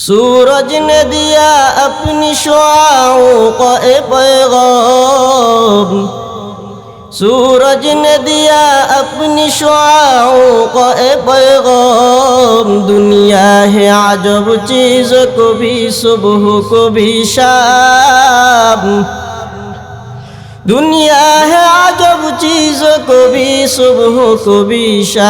सूरज ने दिया अपनी शुआओं का ए पैगाम सूरज ने दिया अपनी शुआओं का ए पैगाम दुनिया है अजब चीज को भी सुबह को भी शाम दुनिया है अजब चीज को भी सुबह को भी शाम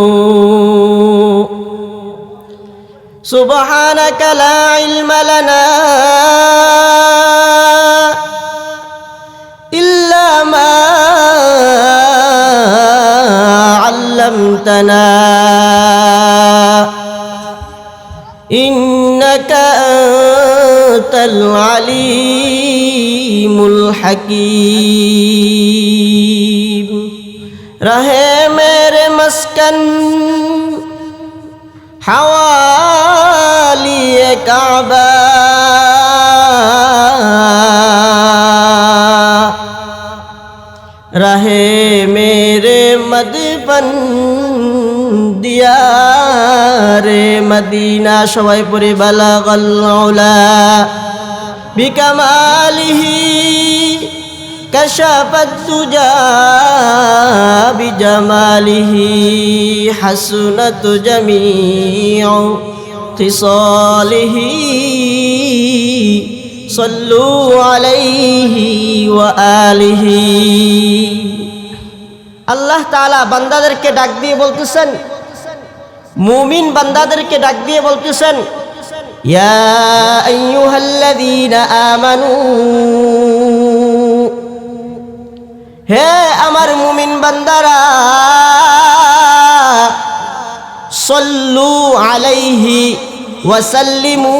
سبحانك لا علم لنا إلا ما علمتنا إنك أنت العليم الحكيم رحم مسكن حوالي কাবা। রহে মেরে মদপন দিয়ারে মদিনা, সবাই পুরে বলা গল্লা বিকামালিহি كشف الدجى بجماله حسنت جميع خصاله صلوا عليه وآله আল্লাহ তাআলা বান্দাদেরকে ডাক দিয়ে বলতেছেন মুমিন বান্দাদেরকে ডাক দিয়ে বলতেছেন ইয়া আইয়ুহাল্লাযীনা আমানু হে আমার মুমিন বান্দারা সল্লু আলাইহি ওয়াসাল্লিমু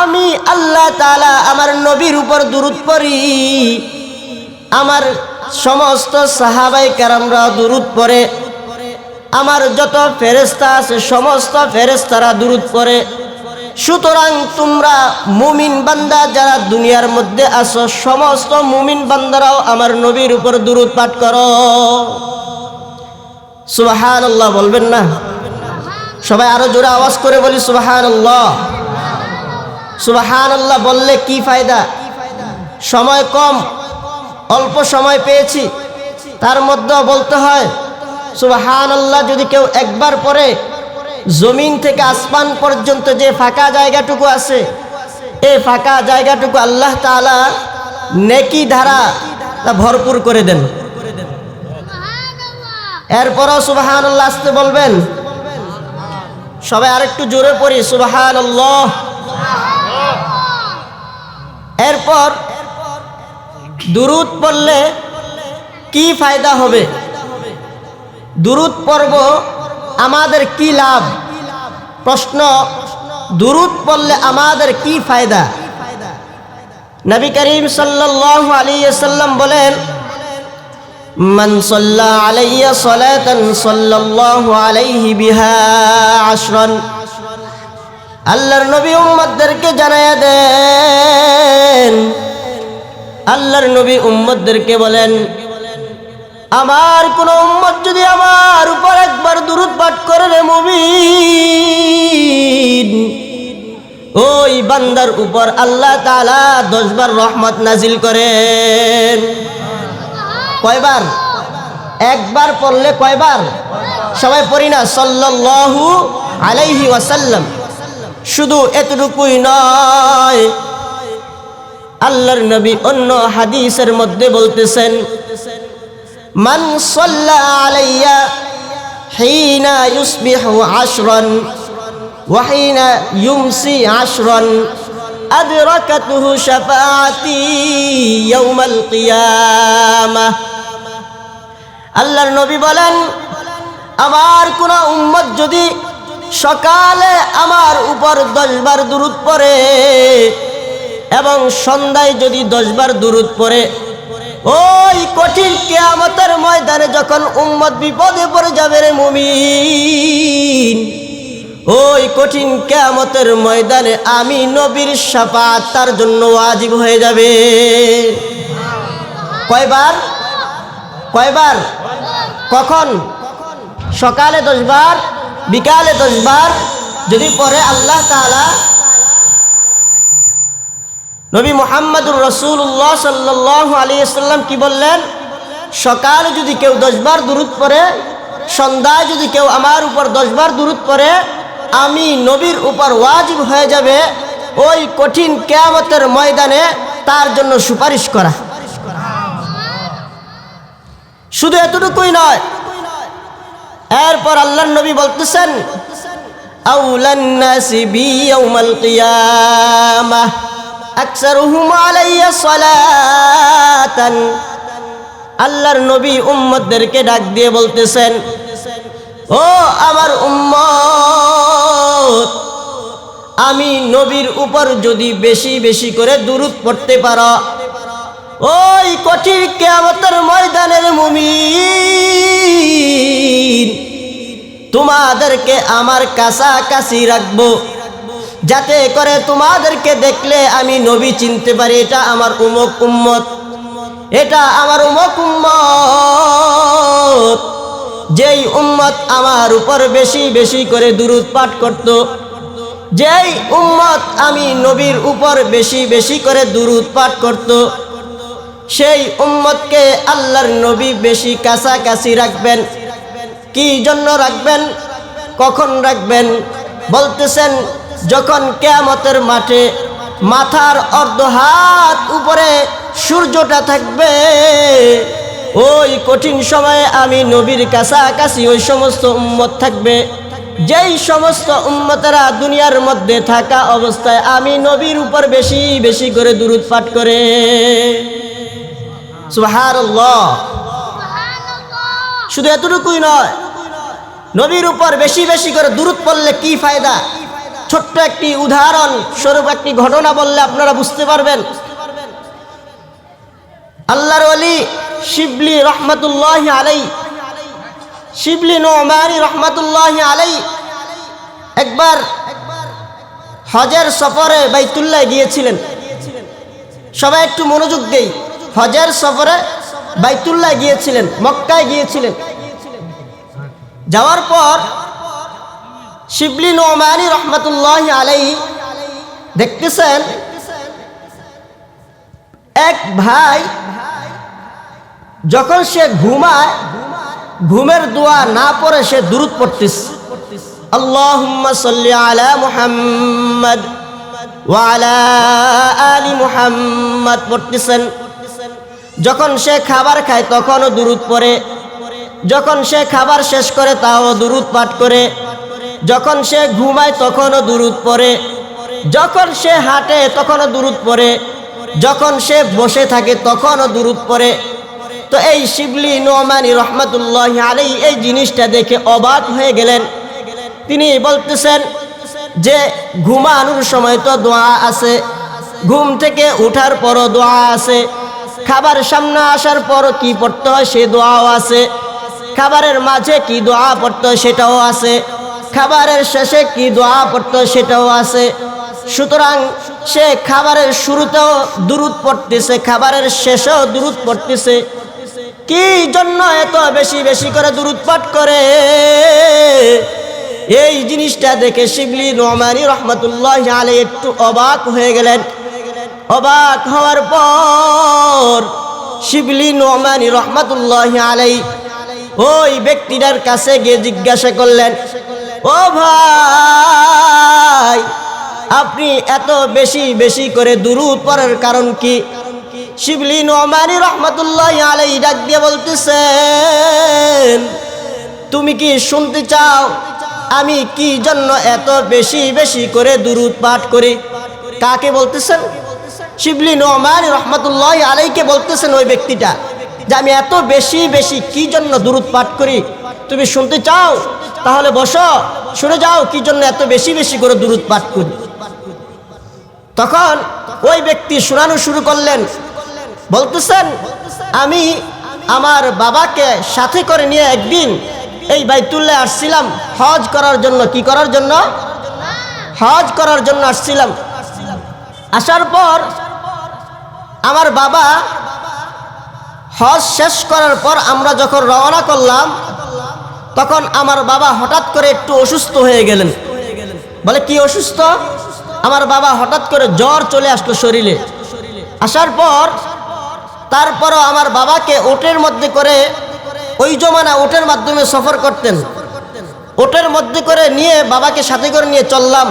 আমি আল্লাহ তালা আমার নবীর উপর দুরুদ পড়ি। আমার সমস্ত সাহাবাই কারামরা দুরুদ পড়ে। আমার যত ফেরেস্তা আছে, সমস্ত ফেরেস্তারা দুরুদ পড়ে। সুতরাং তোমরা মুমিন বান্দা যারা দুনিয়ার মধ্যে আছো, সমস্ত মুমিন বান্দারাও আমার নবীর উপর দুরুদ পাঠ করো। সুবাহান আল্লাহ বলবেন না? সবাই আরও জোরে আওয়াজ করে বলি সুবাহান আল্লাহ সুবাহান আল্লাহ বললে কি ফায়দা? সময় কম, অল্প সময় পেয়েছি, তার মধ্যেও বলতে হয় সুবাহান আল্লাহ যদি কেউ একবার পরে জমিন থেকে আসমান পর্যন্ত যে ফাঁকা জায়গাটুকু আছে এই ফাঁকা জায়গাটুকু আল্লাহ তাআলা নেকি ধারা তা ভরপুর করে দেন। এরপরও সুবাহান আল্লাহ আসতে বলবেন। সবাই আরেকটু জোরে পড়ি সুবাহান আল্লাহ এরপর দুরুদ পড়লে কি ফায়দা হবে? দুরুদ পর্ব আমাদের কি লাভ? প্রশ্ন, দুরুদ পড়লে আমাদের কি ফায়দা? নবী করিম সাল্লাল্লাহু আলাইহি সাল্লাম বলেন মান সাল্লা আলাইয়া সালাতান সাল্লাল্লাহু আলাইহি বিহা আশরান। আল্লাহর নবী উম্মতদেরকে জানায়া দেন। আল্লাহর নবী উম্মতদেরকে বলেন, আমার কোন উম্মত যদি আমার উপর একবার দুরুদ পাঠ করে রে মুমিন, ওই বান্দার উপর আল্লাহ তাআলা দশবার রহমত নাজিল করেন। কয়বার? একবার পড়লে কয়বার? সবাই পড়ি না, সাল্লাল্লাহু আলাইহি ওয়াসাল্লাম। শুধু এতটুকুই নয়, আল্লাহর নবী অন্য হাদিসের মধ্যে বলতেছেন, মান সাল্লা আলাইয়া হিনা ইউসবিহু আশরান হিনা ইউমসি আশরান, আদরাকাতুহু শাফাআতি ইয়াউমাল কিয়ামাহ আল্লাহর নবী বলেন, আমার কোন উম্মত যদি সকালে আমার উপর দশবার দূরত পড়ে এবং সন্ধ্যায় যদি দশবার দূরত পড়ে, ওই কঠিন কেয়ামতের ময়দানে যখন উম্মত বিপদে পড়ে যাবে রে মুমিন, ওই কঠিন কেয়ামতের ময়দানে আমি নবীর সাফাত তার জন্য ওয়াজিব হয়ে যাবে। কয়বার? কয়বার? কখন? সকালে দশবার, বিকালে দশবার, যদি পরে আল্লাহ তাআলা। নবী মোহাম্মদুর রসুল্লাহ সাল্লাহ আলী সাল্লাম কি বললেন? সকালে যদি কেউ দশবার দূরত পরে সন্ধ্যায় যদি কেউ আমার উপর দশবার দূরত পরে আমি নবীর উপর ওয়াজিব হয়ে যাবে ওই কঠিন কেয়ামতের ময়দানে তার জন্য সুপারিশ করা। শুধু এতটুকুই নয়, এরপর আল্লাহ নবী বলতেছেন আল্লাহর নবী উম্মতদেরকে ডাক দিয়ে বলতেছেন, ও আমার উম্মত, আমি নবীর উপর যদি বেশি বেশি করে দূরত পড়তে পারো ওই কঠিন কেয়ামতের ময়দানের মুমিন। তোমাদেরকে আমার কাছাকাছি রাখব। যাতে করে তোমাদেরকে দেখলে আমি নবী চিনতে পারি, এটা আমার উমক উম্মত। এটা আমার উমক উম্মত। যেই উম্মত আমার উপর বেশি বেশি করে দুরুদ পাঠ করত, যেই উম্মত আমি নবীর উপর বেশি বেশি করে দুরুদ পাঠ করত সেই উম্মতকে আল্লাহর নবী বেশি কাছাকাছি রাখবেন। কি জন্য রাখবেন? কখন রাখবেন? বলতেছেন, যখন কেয়ামতের মাঠে মাথার অর্ধ হাত উপরে সূর্যটা থাকবে, ওই কঠিন সময়ে আমি নবীর কাছাকাছি ওই সমস্ত উম্মত থাকবে। যেই সমস্ত উম্মতেরা দুনিয়ার মধ্যে থাকা অবস্থায় আমি নবীর উপর বেশি বেশি করে দূরত পাঠ করে। শুধু এতটুকুই নয় নবীর উপর বেশি বেশি করে দূরত পড়লে কি ফায়দা? ছোট্ট একটি উদাহরণ স্বরূপ একটি ঘটনা বললে আপনারা বুঝতে পারবেন। আল্লাহর অলি শিবলি রহমতুল্লাহ আলাই শিবলি নোমানি রহমতুল্লাহ আলাই একবার হজের সফরে বাইতুল্লাহ গিয়েছিলেন। সবাই একটু মনোযোগ দেই। হজের সফরে বাইতুল্লাহ গিয়েছিলেন, মক্কায় গিয়েছিলেন। যাওয়ার পর শিবলি নোমানি রহমতুল্লাহ আলাই দেখতেছেন এক ভাই যখন সে ঘুমায়, ঘুমের দোয়া না পড়ে সে দূরত পড়তিস সাল্লি আলা মুহাম্মদ ওয়ালা আলি মুহাম্মদ পড়তেছেন। যখন সে খাবার খায় তখনও দূরত পড়ে। যখন সে খাবার শেষ করে তাও দূরত পাঠ করে। যখন সে ঘুমায় তখনও দূরত পড়ে। যখন সে হাঁটে তখনও দূরত পড়ে। যখন সে বসে থাকে তখনও দূরত পড়ে। তো এই শিবলি নোমানি রহমতুল্লাহ আলাই এই জিনিসটা দেখে অবাক হয়ে গেলেন। তিনি বলতেছেন যে, ঘুমানোর সময় তো দোয়া আছে। ঘুম থেকে উঠার পরও দোয়া আছে। খাবার সামনে আসার পর কি পড়তে হয় সে দোয়াও আছে। খাবারের মাঝে কি দোয়া পড়তে হয় সেটাও আছে। খাবারের শেষে কি দোয়া পড়তে হয় সেটাও আছে। সুতরাং সে খাবারের শুরুতেও দূরত পড়তেছে, খাবারের শেষেও দূরত পড়তেছে। কি জন্য এত বেশি বেশি করে দূরত পাঠ করে? এই জিনিসটা দেখে শিবলি নোমানি রহমতুল্লাহ আলী একটু অবাক হয়ে গেলেন। অবাক হওয়ার পর শিবলি নোমানি রহমতুল্লাহ আলাই ওই ব্যক্তিটার কাছে গিয়ে জিজ্ঞাসা করলেন, ও ভাই, আপনি এত বেশি বেশি করে দুরুদ পড়ার কারণ কি? শিবলি নোমানি রহমতুল্লাহ আলাই ডাক দিয়ে বলতেছেন, তুমি কি শুনতে চাও আমি কি জন্য এত বেশি বেশি করে দুরুদ পাঠ করি? কাকে বলতেছেন? শিবলি নোমান রহমতুল্লাহ আলাইকে বলতেছেন ওই ব্যক্তিটা যে আমি এত বেশি বেশি কি জন্য দুরুদ পাঠ করি? তুমি শুনতে চাও? তাহলে বসো, শুনে যাও কি জন্য এত বেশি বেশি করে দূরত পাঠ করি। তখন ওই ব্যক্তি শোনানো শুরু করলেন, বলতেছেন, আমি আমার বাবাকে সাথে করে নিয়ে একদিন এই বাইতুল্লাহ আসছিলাম, হজ করার জন্য। কি করার জন্য? হজ করার জন্য আসছিলাম। আসার পর আমার বাবা হজ শেষ করার পর আমরা যখন রওনা করলাম, তখন আমার বাবা হঠাৎ করে একটু অসুস্থ হয়ে গেলেন। বলে, কি অসুস্থ? আমার বাবা হঠাৎ করে জ্বর চলে আসলো শরীরে। আসার পর, তারপরও আমার বাবাকে ওটের মধ্যে করে ওই জমানা ওটের মাধ্যমে সফর করতেন। ওটের মধ্যে করে নিয়ে বাবাকে সাথে করে নিয়ে চললাম।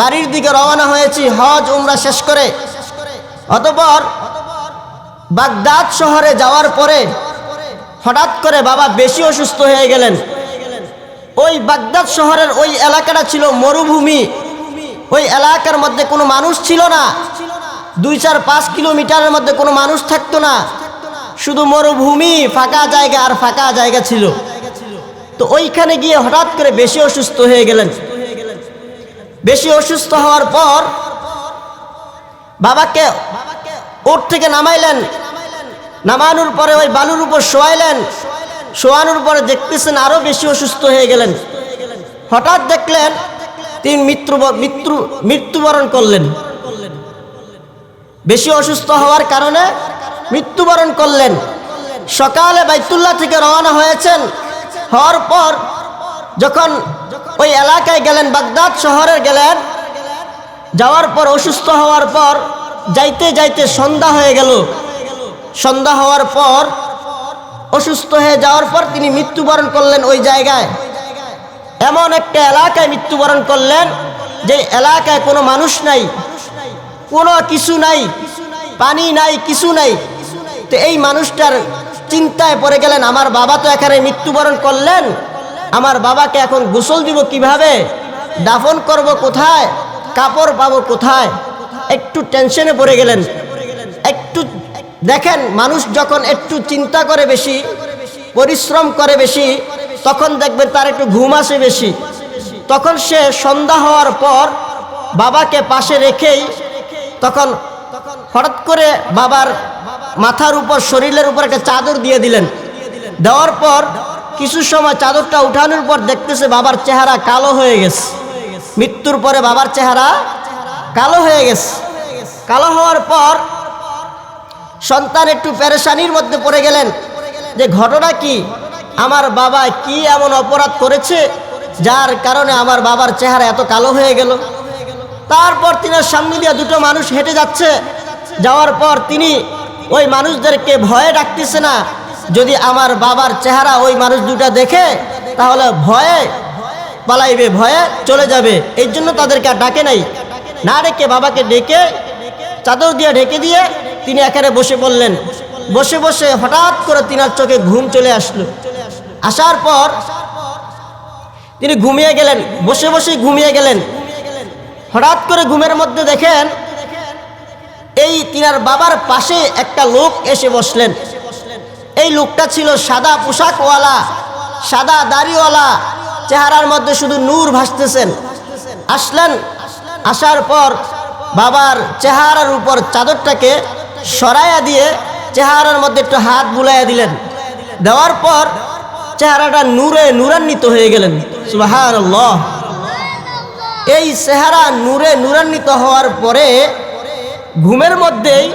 বাড়ির দিকে রওনা হয়েছি, হজ, উমরা শেষ করে। অতপর বাগদাদ শহরে যাওয়ার পরে হঠাৎ করে বাবা বেশি অসুস্থ হয়ে গেলেন। ওই বাগদাদ শহরের ওই এলাকাটা ছিল মরুভূমি। ওই এলাকার মধ্যে কোনো মানুষ ছিল না। দুই চার পাঁচ কিলোমিটারের মধ্যে কোনো মানুষ থাকতো না। শুধু মরুভূমি, ফাঁকা জায়গা আর ফাঁকা জায়গা ছিল। তো ওইখানে গিয়ে হঠাৎ করে বেশি অসুস্থ হয়ে গেলেন। বেশি অসুস্থ হওয়ার পর বাবাকে ওর থেকে নামাইলেন। নামানোর পরে ওই বালুর উপর শোয়াইলেন। শোয়ানোর পরে দেখতেছেন আরও বেশি অসুস্থ হয়ে গেলেন। হঠাৎ দেখলেন তিনি মৃত্যু মৃত্যু, মৃত্যুবরণ করলেন। বেশি অসুস্থ হওয়ার কারণে মৃত্যুবরণ করলেন। সকালে বাইতুল্লাহ থেকে রওনা হয়েছেন। হওয়ার পর যখন ওই এলাকায় গেলেন, বাগদাদ শহরে গেলেন যাওয়ার পর, অসুস্থ হওয়ার পর, যাইতে যাইতে সন্ধ্যা হয়ে গেল। সন্ধ্যা হওয়ার পর, অসুস্থ হয়ে যাওয়ার পর তিনি মৃত্যুবরণ করলেন ওই জায়গায়। এমন একটা এলাকায় মৃত্যুবরণ করলেন, যে এলাকায় কোনো মানুষ নাই, কোনো কিছু নাই, পানি নাই, কিছু নাই। তো এই মানুষটার চিন্তায় পড়ে গেলেন, আমার বাবা তো এখানে মৃত্যুবরণ করলেন, আমার বাবাকে এখন গোসল দিব কীভাবে? দাফন করব কোথায়? কাপড় পাবো কোথায়? একটু টেনশনে পড়ে গেলেন। একটু দেখেন, মানুষ যখন একটু চিন্তা করে বেশি, পরিশ্রম করে বেশি, তখন দেখবেন তার একটু ঘুম আসে বেশি। তখন সে সন্ধ্যা হওয়ার পর বাবাকে পাশে রেখেই তখন হঠাৎ করে বাবার মাথার উপর, শরীরের উপর একটা চাদর দিয়ে দিলেন। দেওয়ার পর কিছু সময় চাদরটা উঠানোর পর দেখতেছে বাবার চেহারা কালো হয়ে গেছে। মৃত্যুর পরে বাবার চেহারা কালো হয়ে গেছে। কালো হওয়ার পর সন্তান একটু পেরেশানির মধ্যে পড়ে গেলেন যে ঘটনা কি? আমার বাবা কি এমন অপরাধ করেছে যার কারণে আমার বাবার চেহারা এত কালো হয়ে গেল? তারপর তিনার সামনে দিয়ে দুটো মানুষ হেঁটে যাচ্ছে। যাওয়ার পর তিনি ওই মানুষদেরকে ভয়ে ডাকতেছে না, যদি আমার বাবার চেহারা ওই মানুষ দুটা দেখে, তাহলে ভয়ে পালাইবে, ভয়ে চলে যাবে। এই জন্য তাদেরকে আর ডাকে নাই। না ডেকে বাবাকে ডেকে চাদর দিয়ে ঢেকে দিয়ে তিনি এখানে বসে পড়লেন। বসে বসে হঠাৎ করে তিনার চোখে ঘুম চলে আসলো। আসার পর তিনি ঘুমিয়ে গেলেন, বসে বসে ঘুমিয়ে গেলেন। হঠাৎ করে ঘুমের মধ্যে দেখেন এই তিনার বাবার পাশে একটা লোক এসে বসলেন। এই লোকটা ছিল সাদা পোশাকওয়ালা, সাদা দাড়িওয়ালা চেহারার মধ্যে শুধু নূর ভাসতেছেন। আসলেন, আসার পর বাবার চেহারার উপর চাদরটাকে সরাইয়া দিয়ে চেহারার মধ্যে একটু হাত বুলাইয়া দিলেন। দেওয়ার পর চেহারাটা নূরে নূরান্বিত হয়ে গেলেন। সুবাহান এই চেহারা নূরে নূরান্বিত হওয়ার পরে ঘুমের মধ্যেই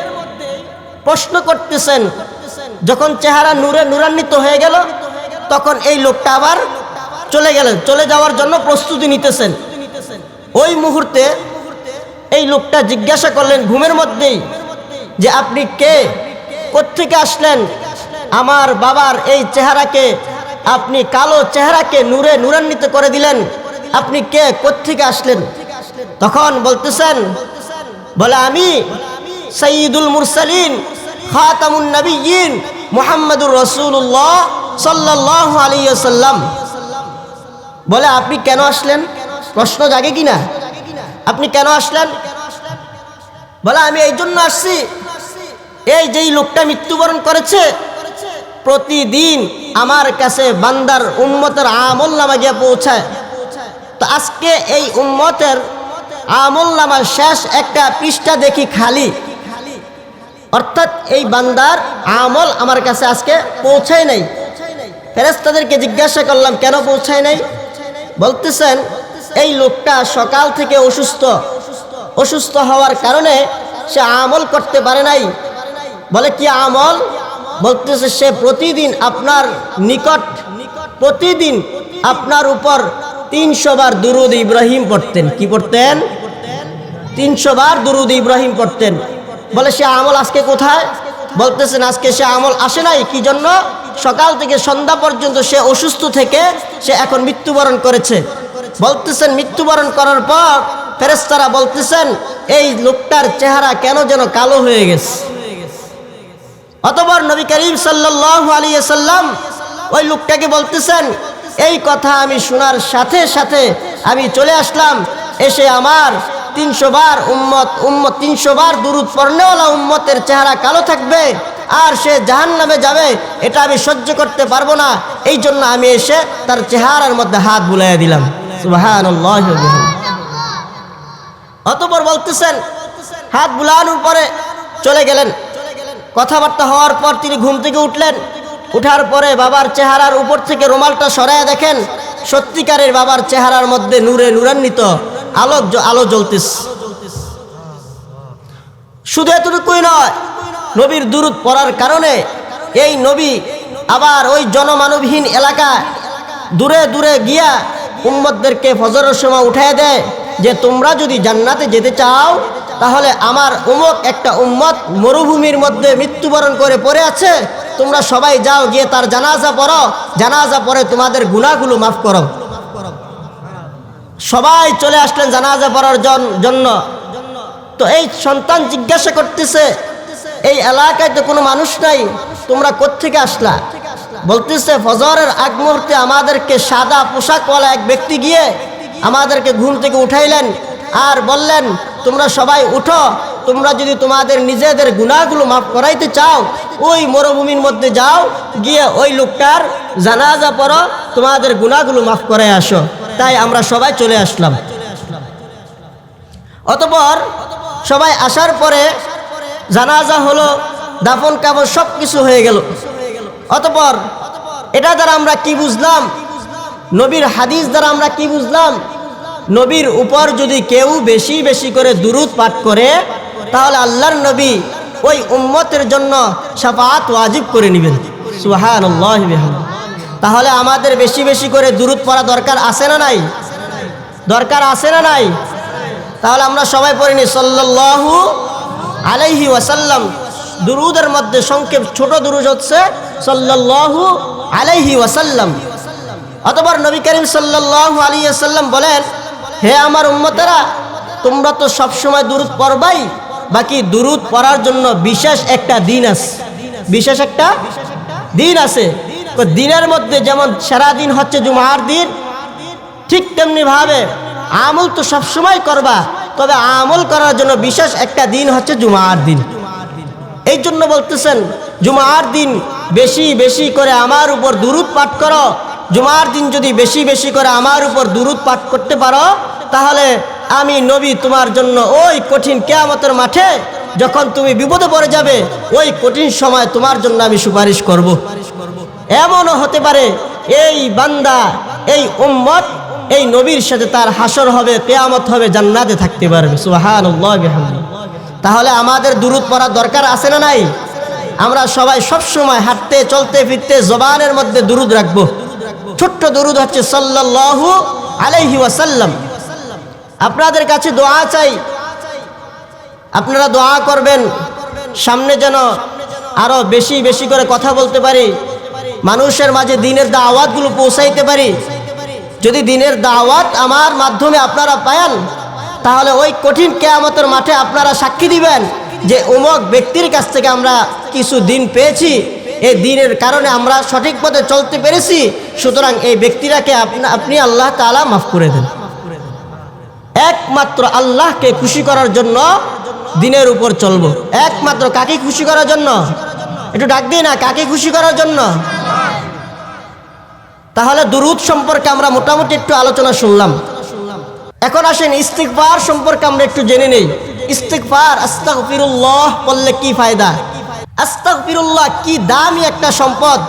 প্রশ্ন করতেছেন, যখন চেহারা নূরে নূরান্বিত হয়ে গেল, তখন এই লোকটা আবার চলে গেলেন, চলে যাওয়ার জন্য প্রস্তুতি নিতেছেন। ওই মুহূর্তে এই লোকটা জিজ্ঞাসা করলেন, ঘুমের মধ্যেই? যে, আপনি কে? কোত্থেকে আসলেন? আমার বাবার এই চেহারাকে আপনি কালো চেহারাকে নূরে নূরান্বিত করে দিলেন। আপনি কে? কোত্থেকে আসলেন? তখন বলতেছেন, বলে আমি সঈদুল মুরসালিন, খাতামুন নবীন মোহাম্মদুর রসুল্লাহ সাল্লাহ আলিয়াল্লাম বলে, আপনি কেন আসলেন? প্রশ্ন জাগে কিনা আপনি কেন আসলেন? বলে, আমি এই জন্য আসছি। এই যেই লোকটা মৃত্যুবরণ করেছে, প্রতিদিন আমার কাছে বান্দার উম্মতের আমল নামা গিয়ে পৌঁছায়। তো আজকে এই উম্মতের আমল নামার শেষ একটা পৃষ্ঠা দেখি খালি। অর্থাৎ এই বান্দার আমল আমার কাছে আজকে পৌঁছায় নাই। ফেরেস্তাদেরকে জিজ্ঞাসা করলাম, কেন পৌঁছায় নাই? বলতেছেন, এই লোকটা সকাল থেকে অসুস্থ। অসুস্থ হওয়ার কারণে সে আমল করতে পারে নাই। বলে, কি আমল? বলতেছে, সে প্রতিদিন আপনার নিকট, প্রতিদিন আপনার উপর তিনশো বার দুরুদ ইব্রাহিম পড়তেন। কি পড়তেন? তিনশো বার দুরুদ ইব্রাহিম পড়তেন। বলে, সে আমল আজকে কোথায়? বলতেছেন, আজকে সে আমল আসে নাই, কি জন্য? সকাল থেকে সন্ধ্যা পর্যন্ত সে অসুস্থ থেকে সে এখন মৃত্যুবরণ করেছে। বলতেছেন, মৃত্যুবরণ করার পর ফেরেস্তারা বলতেছেন, এই লোকটার চেহারা কেন যেন কালো হয়ে গেছে? অতবার নবী করিম সাল্লাহ আলী সাল্লাম ওই লোকটাকে বলতেছেন, এই কথা আমি শোনার সাথে সাথে আমি চলে আসলাম, এসে আমার তিনশো বার উম্মত উম্মত তিনশো বার দুরুদ পর্ণওয়ালা উম্মতের চেহারা কালো থাকবে আর সে জাহান নামে যাবে, এটা আমি সহ্য করতে পারব না। এই জন্য আমি এসে তার চেহারার মধ্যে হাত বুলাইয়া দিলাম। অতপর বলতেছেন, হাত বুলানোর পরে চলে গেলেন। কথাবার্তা হওয়ার পর তিনি ঘুম থেকে উঠলেন। উঠার পরে বাবার চেহারার উপর থেকে রুমালটা সরাইয়া দেখেন, সত্যিকারের বাবার চেহারার মধ্যে নূরে নূরান্বিত। আলো আলো জ্বলতিস। শুধু এতটুকুই নয়, নবীর দূরত পড়ার কারণে এই নবী আবার ওই জনমানবহীন এলাকা দূরে দূরে গিয়া উম্মদদেরকে ফজরের সময় উঠায় দেয় যে, তোমরা যদি জান্নাতে যেতে চাও, তাহলে আমার উমক একটা উম্মত মরুভূমির মধ্যে মৃত্যুবরণ করে পড়ে আছে। তোমরা সবাই যাও গিয়ে তার জানাজা পড়ো। জানাজা পরে তোমাদের গুণাগুলো মাফ করো। সবাই চলে আসলেন জানাজা পড়ার জন্য। তো এই সন্তান জিজ্ঞাসা করতেছে, এই এলাকায় তো কোনো মানুষ নাই, তোমরা কোত্থেকে আসলা? বলতেছে, ফজরের আগ মুহূর্তে আমাদেরকে সাদা পোশাকওয়ালা এক ব্যক্তি গিয়ে আমাদেরকে ঘুম থেকে উঠাইলেন আর বললেন, তোমরা সবাই উঠো, তোমরা যদি তোমাদের নিজেদের গুণাগুলো মাফ করাইতে চাও, ওই মরুভূমির মধ্যে যাও, গিয়ে ওই লোকটার জানাজা পড়ো, তোমাদের গুণাগুলো মাফ করাই আসো। তাই আমরা সবাই চলে আসলাম। অতপর সবাই আসার পরে জানাজা হলো, দাফন কাপড় সব কিছু হয়ে গেল। অতপর এটা দ্বারা আমরা কি বুঝলাম? নবীর হাদিস দ্বারা আমরা কি বুঝলাম? নবীর উপর যদি কেউ বেশি বেশি করে দুরুদ পাঠ করে, তাহলে আল্লাহর নবী ওই উম্মতের জন্য সাফাত ওয়াজিব করে নেবেন। সুহান তাহলে আমাদের বেশি বেশি করে দুরুদ পড়া দরকার আছে না নাই? দরকার আছে না নাই? তাহলে আমরা সবাই পড়িনি সাল্লাল্লাহু আলাইহি ওয়াসাল্লাম। দুরুদের মধ্যে সংক্ষেপ ছোট দুরুদ হচ্ছে সাল্লাল্লাহু আলাইহি ওয়াসাল্লাম। অতবার নবী করিম সাল্লাল্লাহু আলাইহি ওয়াসাল্লাম বলেন, হে আমার উম্মতেরা, তোমরা তো সব সময় দুরুদ পড়বাই, বাকি দুরুদ পড়ার জন্য বিশেষ একটা দিন আছে বিশেষ একটা দিন আছে। দিনের মধ্যে যেমন সারা দিন হচ্ছে জুমার দিন, ঠিক তেমনি ভাবে আমল তো সবসময় করবা, তবে আমল করার জন্য বিশেষ একটা দিন হচ্ছে জুমার দিন এই জন্য বলতেছেন, জুমার দিন বেশি বেশি করে আমার উপর দুরুদ পাঠ করো জুমার দিন যদি বেশি বেশি করে আমার উপর দুরুদ পাঠ করতে পারো, তাহলে আমি নবী তোমার জন্য ওই কঠিন কেয়ামতের মাঠে যখন তুমি বিপদে পড়ে যাবে, ওই কঠিন সময় তোমার জন্য আমি সুপারিশ করব। এমনও হতে পারে এই বান্দা, এই উম্মত, এই নবীর সাথে তার হাসর হবে, কেয়ামত হবে, জান্নাতে থাকতে পারবে। সুহান তাহলে আমাদের দুরুদ পড়ার দরকার আছে না নাই? আমরা সবাই সব সময় হাঁটতে, চলতে, ফিরতে জবানের মধ্যে দুরুদ রাখব। ছোট্ট দুরুদ হচ্ছে সাল্লাল্লাহু আলাইহি ওয়াসাল্লাম। আপনাদের কাছে দোয়া চাই। আপনারা দোয়া করবেন। সামনে যেন আরও বেশি বেশি করে কথা বলতে পারি। মানুষের মাঝে দিনের দাওয়াতগুলো পৌঁছাইতে পারি। যদি দিনের দাওয়াত আমার মাধ্যমে আপনারা পান তাহলে ওই কঠিন কেয়ামতের মাঠে আপনারা সাক্ষী দিবেন যে অমুক ব্যক্তির কাছ থেকে আমরা কিছু দিন পেয়েছি। এই দিনের কারণে আমরা সঠিক পথে চলতে পেরেছি। সুতরাং এই ব্যক্তিরাকে আপনা- আল্লাহ তাআলা মাফ করে দেন। একমাত্র আল্লাহকে খুশি করার জন্য দিনের উপর চলবো। একমাত্র কাকে খুশি করার জন্য? একটু ডাক দিই না, কাকে খুশি করার জন্য? তাহলে দুরুদ সম্পর্কে আমরা মোটামুটি একটু আলোচনা শুনলাম এখন আসেন ইস্তিকবার সম্পর্কে আমরা একটু জেনে নেই ইস্তিকবার আস্তাগফিরুল্লাহ বললে কি ফায়দা আস্তাগফিরুল্লাহ কি দামি একটা সম্পদ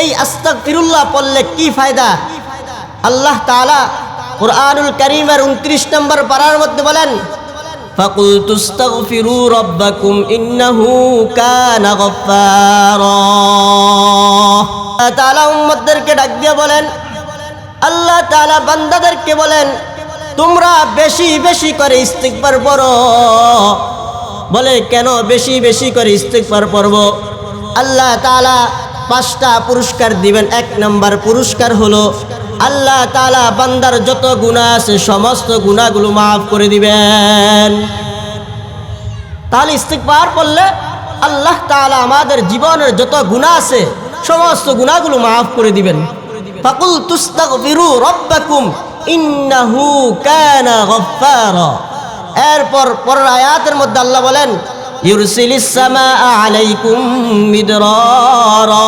এই আস্তাগফিরুল্লাহ পড়লে কি ফায়দা আল্লাহ তাআলা কুরআনুল কারীমের 29 নম্বর পারার মধ্যে বলেন فقلت استغفروا ربكم إنه كان غفارا আল্লাহ তাআলা উম্মতদেরকে ডাক দিয়ে বলেন, আল্লাহ তাআলা বান্দাদেরকে বলেন, তোমরা বেশি বেশি করে ইস্তিগফার পড়ো। বলে, কেন বেশি বেশি করে ইস্তিগফার পড়ব? আল্লাহ তালা পাঁচটা পুরস্কার দিবেন। এক নাম্বার পুরস্কার হলো, আল্লাহ তাআলা বান্দার যত গুনাহ আছে, সমস্ত গুনাহগুলো মাফ করে দিবেন। তাহলে ইস্তিকবার করলে আল্লাহ তাআলা আমাদের জীবনের যত গুনাহ আছে সমস্ত গুনাহগুলো মাফ করে দিবেন। ফাকুল তুস্তাগফিরু রাব্বাকুম ইন্নাহু কানা গফফারা। এরপর পরের আয়াতের মধ্যে আল্লাহ বলেন, ইউরসিলিস সামাআ আলাইকুম মিদরারা।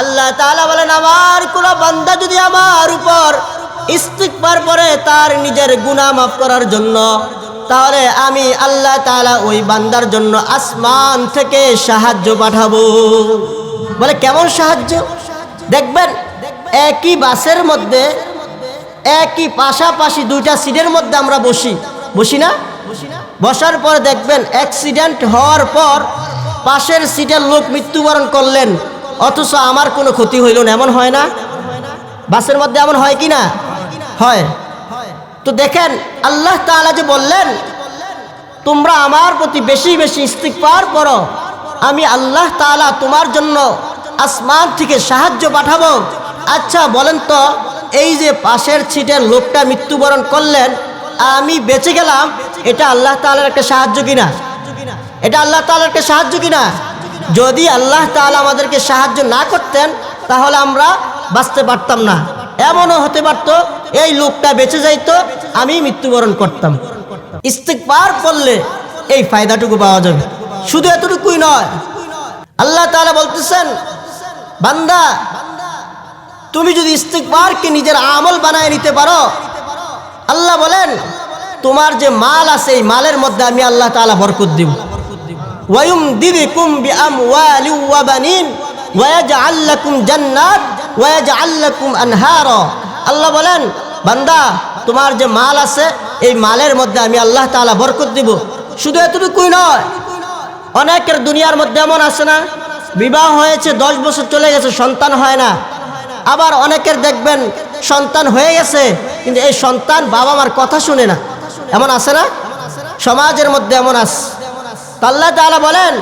আল্লাহ তাআলা বলেন, আমার কোন বান্দা যদি আমার উপর ইস্তিকবার পরে তার নিজের গুনাহ মাফ করার জন্য তাহলে আমি আল্লাহ তাআলা ওই বান্দার জন্য আসমান থেকে সাহায্য পাঠাবো। বলে, কেমন সাহায্য? দেখবেন, একই বাসের মধ্যে, একই পাশাপাশি দুইটা সিটের মধ্যে আমরা বসি। বসি না? বসার পর দেখবেন অ্যাক্সিডেন্ট হওয়ার পর পাশের সিটের লোক মৃত্যুবরণ করলেন, অথচ আমার কোনো ক্ষতি হইল না। এমন হয় না? বাসের মধ্যে এমন হয় কি না? হয়। তো দেখেন, আল্লাহ তাআলা যে বললেন, তোমরা আমার প্রতি বেশি বেশি ইস্তিকবার করো। আমি আল্লাহ তাআলা তোমার জন্য আসমান থেকে সাহায্য পাঠাবো। আচ্ছা বলেন তো, এই যে পাশের ছিটের লোকটা মৃত্যুবরণ করলেন, আমি বেঁচে গেলাম, এটা আল্লাহ তাআলার একটা সাহায্য কিনা? এটা আল্লাহ তাআলার একটা সাহায্য কিনা? যদি আল্লাহ তাআলা আমাদেরকে সাহায্য না করতেন, তাহলে আমরা বাঁচতে পারতাম না। এমনও হতে পারত এই লোকটা বেঁচে যাইতো আমি মৃত্যুবরণ করতাম। ইস্তিকবার করলে এই ফায়দাটুকু পাওয়া যাবে। শুধু এতটুকুই নয়, আল্লাহ তাআলা বলতেছেন, বান্দা, তুমি যদি ইস্তিকবারকে নিজের আমল বানায় নিতে পারো, আল্লাহ বলেন, তোমার যে মাল আছে এই মালের মধ্যে আমি আল্লাহ তাআলা বরকত দিব। ওয়ায়ুম বানিন, ওয়ায়াজআল লাকুম জান্নাত আল্লাহ বলেন, বান্দা, তোমার যে মাল আছে, এই মালের মধ্যে আমি আল্লাহ তাআলা বরকত দিব। শুধু এতটুকুই নয়, অনেকের দুনিয়ার মধ্যে এমন আছে না, বিবাহ হয়েছে, দশ বছর চলে গেছে, সন্তান হয় না। আবার অনেকের দেখবেন, সন্তান হয়ে গেছে, কিন্তু এই সন্তান বাবা মার কথা শুনে না। এমন আছে না? সমাজের মধ্যে এমন তো আল্লাহ তাআলা বলেন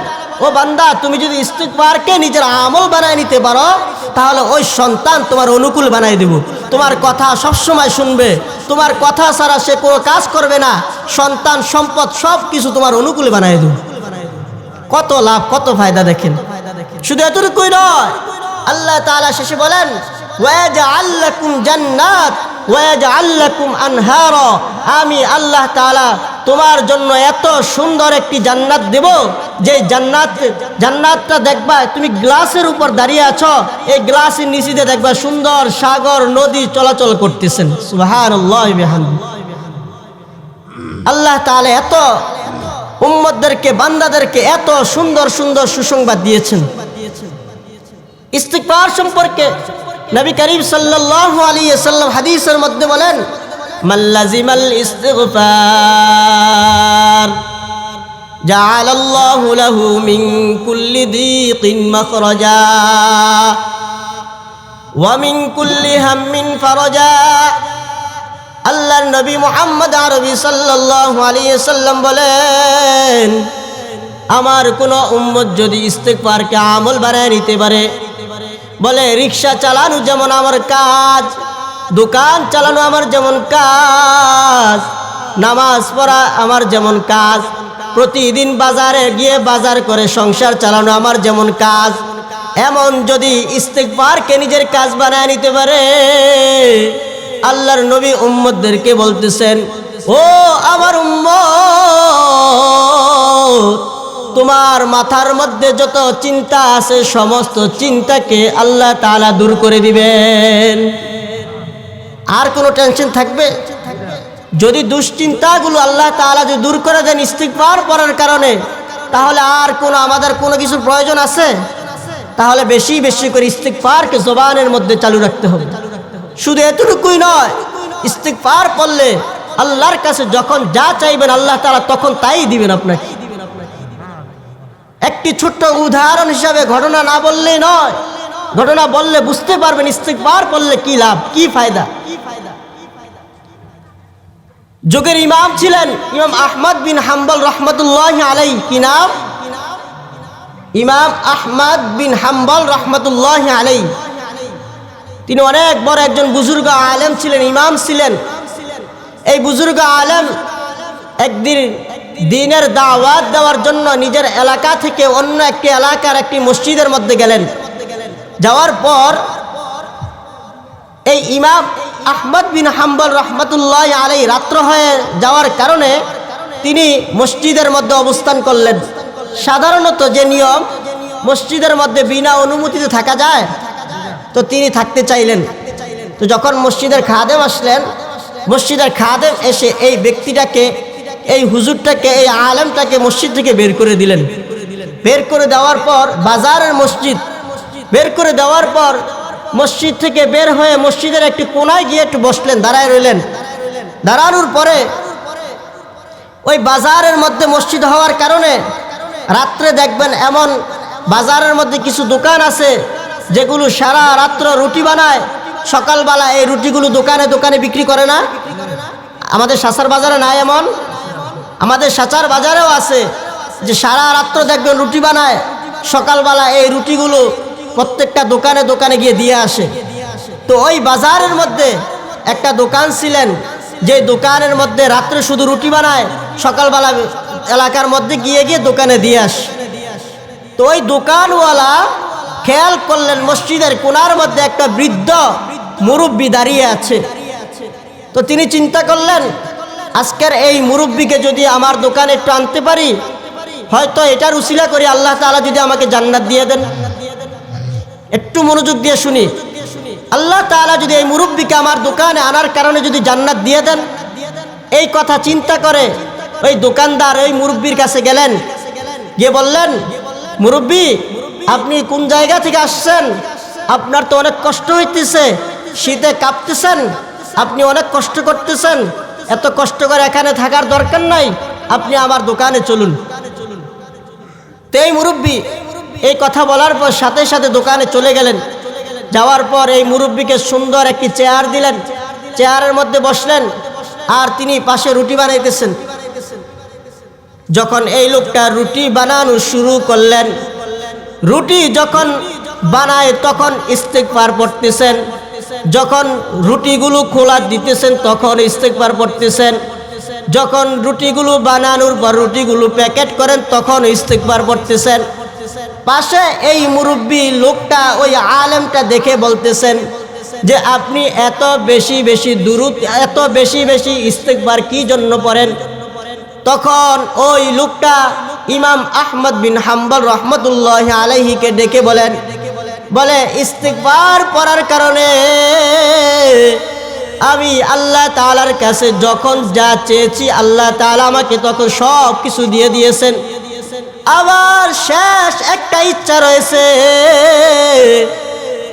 ও বান্দা, তুমি যদি ইস্তিকবারকে নিজের আমল বানায় নিতে পারো, তাহলে ওই সন্তান তোমার অনুকূল বানাই দেব। তোমার কথা সব সময় শুনবে, তোমার কথা ছাড়া সে কোনো কাজ করবে না, সন্তান, সম্পদ সব কিছু তোমার অনুকূল বানাই দেব। কত লাভ, কত ফায়দা দেখেন। শুধু এতটুকুই নয়, আল্লাহ তাআলা শেষে বলেন, ওয়াজআল লাকুম জান্নাত আমি আল্লাহ তাআলা তোমার জন্য এত সুন্দর একটি জান্নাত দেব যে জান্নাত, জান্নাতটা দেখবা তুমি গ্লাসের উপর দাঁড়িয়ে আছো, এই গ্লাসের নিচে দেখবা সুন্দর সাগর, নদী চলাচল করতেছেন। আল্লাহ তাআলা এত উম্মদদেরকে বান্দাদেরকে এত সুন্দর সুন্দর সুসংবাদ দিয়েছেন। ইস্তিকবার সম্পর্কে নবী করিম সাল্লাল্লাহু আলাইহি সাল্লাম হাদিসের মধ্যে বলেন মাল্লাজিমাল ইস্তিগফার جعل الله له من كل ضيق مخرجا ومن كل هم فرجا আল্লাহর নবী মুহাম্মদ আরবি সাল্লাল্লাহু আলাইহি সাল্লাম বলেন আমার কোনো উম্মত যদি ইস্তেগফারকে আমল বানায় নিতে পারে বলে রিক্সা চালানো যেমন আমার কাজ দোকান চালানো আমার যেমন কাজ, নামাজ পড়া আমার যেমন কাজ, প্রতিদিন বাজারে গিয়ে বাজার করে সংসার চালানো আমার যেমন কাজ। এমন যদি ইস্তেকবারকে নিজের কাজ বানায় নিতে পারে, আল্লাহর নবী উম্মদদেরকে বলতেছেন, ও আমার উম্মত, তোমার মাথার মধ্যে যত চিন্তা আছে, সমস্ত চিন্তাকে আল্লাহ তালা দূর করে দিবেন। আর কোনো টেনশন থাকবে? যদি দুশ্চিন্তাগুলো আল্লাহ তাআলা যদি দূর করে দেন ইস্তিগফার করার কারণে, তাহলে আর কোনো, আমাদের কোনো কিছুর প্রয়োজন আছে? তাহলে বেশি বেশি করে ইস্তিগফারকে জবানের মধ্যে চালু রাখতে হবে। শুধু এতটুকুই নয়, ইস্তিগফার করলে আল্লাহর কাছে যখন যা চাইবেন আল্লাহ তাআলা তখন তাই দিবেন আপনাকে। একটি ছোট্ট উদাহরণ হিসাবে ঘটনা না বললেই নয়, ঘটনা বললে বুঝতে পারবেন ইস্তিগফার করলে কি লাভ, কি ফায়দা। যুগের ইমাম ছিলেন ইমাম আহমদ বিন হাম্বল রহমতুল্লাহ আলাই কি নাম? ইমাম আহমদ বিন হাম্বল রহমতুল্লাহ আলাই তিনি অনেক বড় একজন বুজুর্গ আলেম ছিলেন, ইমাম ছিলেন। এই বুজুর্গ আলেম একদিন দিনের দাওয়াত দেওয়ার জন্য নিজের এলাকা থেকে অন্য একটি এলাকার একটি মসজিদের মধ্যে গেলেন। যাওয়ার পর এই ইমাম আহমদ বিন হাম্বল রহমতুল্লাহ আলাই রাত্র হয়ে যাওয়ার কারণে তিনি মসজিদের মধ্যে অবস্থান করলেন। সাধারণত যে নিয়ম মসজিদের মধ্যে বিনা অনুমতিতে থাকা যায়, তো তিনি থাকতে চাইলেন। তো যখন মসজিদের খাদেম আসলেন, মসজিদের খাদেম এসে এই ব্যক্তিটাকে, এই হুজুরটাকে, এই আলেমটাকে মসজিদ থেকে বের করে দিলেন। বের করে দেওয়ার পর বাজারের মসজিদ, বের করে দেওয়ার পর মসজিদ থেকে বের হয়ে মসজিদের একটি কোনায় গিয়ে একটু বসলেন, দাঁড়ায় রইলেন। দাঁড়ানোর পরে ওই বাজারের মধ্যে মসজিদ হওয়ার কারণে রাত্রে দেখবেন এমন বাজারের মধ্যে কিছু দোকান আছে যেগুলো সারা রাত্র রুটি বানায়, সকালবেলা এই রুটিগুলো দোকানে দোকানে বিক্রি করে না। আমাদের সাসার বাজারে নাই এমন। আমাদের সাঁচার বাজারেও আছে যে সারা রাত্র দেখবেন রুটি বানায়, সকালবেলা এই রুটিগুলো প্রত্যেকটা দোকানে দোকানে গিয়ে দিয়ে আসে। তো ওই বাজারের মধ্যে একটা দোকান ছিলেন যে দোকানের মধ্যে রাত্রে শুধু রুটি বানায়, সকালবেলা এলাকার মধ্যে গিয়ে গিয়ে দোকানে দিয়ে আসে। তো ওই দোকানওয়ালা খেয়াল করলেন মসজিদের কোনার মধ্যে একটা বৃদ্ধ মুরব্বী দাঁড়িয়ে আছে। তো তিনি চিন্তা করলেন, আজকের এই মুরব্বীকে যদি আমার দোকানে একটু আনতে পারি, হয়তো এটার উসিলা করি আল্লাহ তাআলা যদি আমাকে জান্নাত দিয়ে দেন। একটু মনোযোগ দিয়ে শুনি। আল্লাহ তাআলা যদি এই মুরব্বীকে আমার দোকানে আনার কারণে যদি জান্নাত দিয়ে দেন, এই কথা চিন্তা করে ওই দোকানদার ওই মুরব্বীর কাছে গেলেন। গিয়ে বললেন, মুরব্বী, আপনি কোন জায়গা থেকে আসছেন? আপনার তো অনেক কষ্ট হইতেছে, শীতে কাঁপতেছেন, আপনি অনেক কষ্ট করতেছেন, এত কষ্ট করে এখানে থাকার দরকার নাই, আপনি আমার দোকানে চলুন। তো এই মুরব্বী এই কথা বলার পর সাথে সাথে দোকানে চলে গেলেন। যাওয়ার পর এই মুরব্বীকে সুন্দর একটি চেয়ার দিলেন। চেয়ারের মধ্যে বসলেন আর তিনি পাশে রুটি বানাইতেছেন। যখন এই লোকটা রুটি বানানো শুরু করলেন, রুটি যখন বানায় তখন ইস্তেকবার পড়তেছেন। যখন রুটিগুলো খোলা দিতেছেন তখন ইস্তেকবার পড়তেছেন। যখন রুটিগুলো বানানোর পর রুটিগুলো প্যাকেট করেন তখন ইস্তেকবার পড়তেছেন। পাশে এই মুরব্বী লোকটা ওই আলেমটা দেখে বলতেছেন যে আপনি এত বেশি বেশি দূরত এত বেশি বেশি ইস্তেকবার কি জন্য পড়েন? তখন ওই লোকটা ইমাম আহমদ বিন হাম্বল রহমতুল্লাহ আলাইহিকে ডেকে বলেন, বলে, ইস্তিকবার পড়ার কারণে আমি আল্লাহ তালার কাছে যখন যা চেয়েছি, আল্লাহ তালা আমাকে তখন সব কিছু দিয়ে দিয়েছেন। আবার শেষ একটা ইচ্ছা রয়েছে।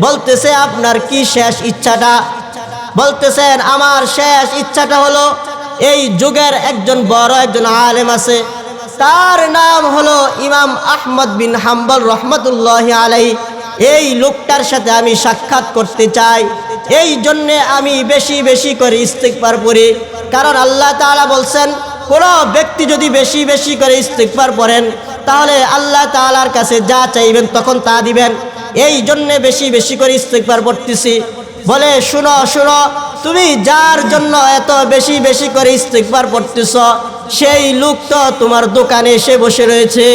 বলতেছে, আপনার কি শেষ ইচ্ছাটা? বলতেছেন, আমার শেষ ইচ্ছাটা হলো এই যুগের একজন বড় একজন আলেম আছে। তার নাম হলো ইমাম আহমদ বিন হাম্বল রহমতুল্লাহ আলাই এই লোকটার সাথে আমি সাক্ষাৎ করতে চাই। এই জন্যে আমি বেশি বেশি করে ইস্তেকবার পড়ি। কারণ আল্লাহ তাআলা বলছেন, কোনো ব্যক্তি যদি বেশি বেশি করে ইস্তেকবার পড়েন তাহলে আল্লাহ তালার কাছে যা চাইবেন তখন তা দিবেন। এই জন্য বেশি বেশি করে ইস্তেকবার পড়তেছি। বলে, শুনো শুনো, তুমি যার জন্য এত বেশি বেশি করে ইস্তেকবার পড়তেছ, সেই লোক তো তোমার দোকানে এসে বসে রয়েছে।